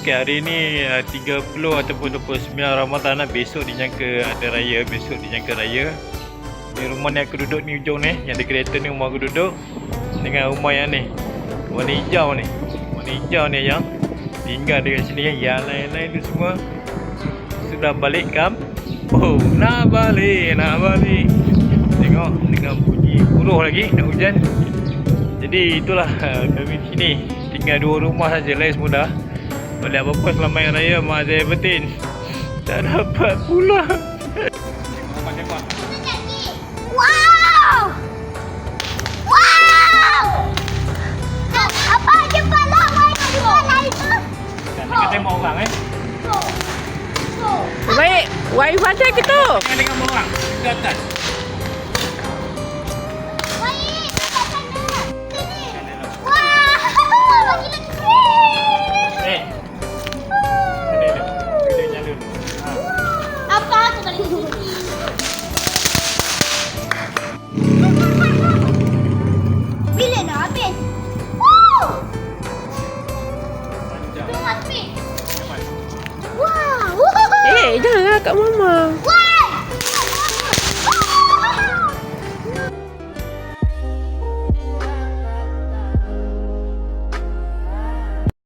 Okey, hari ni uh, 30 ataupun 29 Ramadan lah. Besok dijangka ada raya, besok dijangka raya. Ni rumah ni aku duduk ni ujung ni, yang ada kereta ni rumah aku duduk. Dengan rumah yang ni. Warna hijau ni. Warna hijau ni yang tinggal dekat sini kan. Yang lain-lain tu semua sudah balik kampung. Nak balik, nak balik. Tengok dengan bunyi buruh lagi nak hujan. Jadi itulah uh, kami sini. Tinggal dua rumah saja lain semua dah. Balik apa-apa selama yang raya mak saya betin. Tak dapat. Wow! Wow! Apa jumpa tengok orang eh. Baik, wifi pasal ke tu? Jangan tengok orang. Ke atas. Wow! Eh, janganlah kat mama. Wow!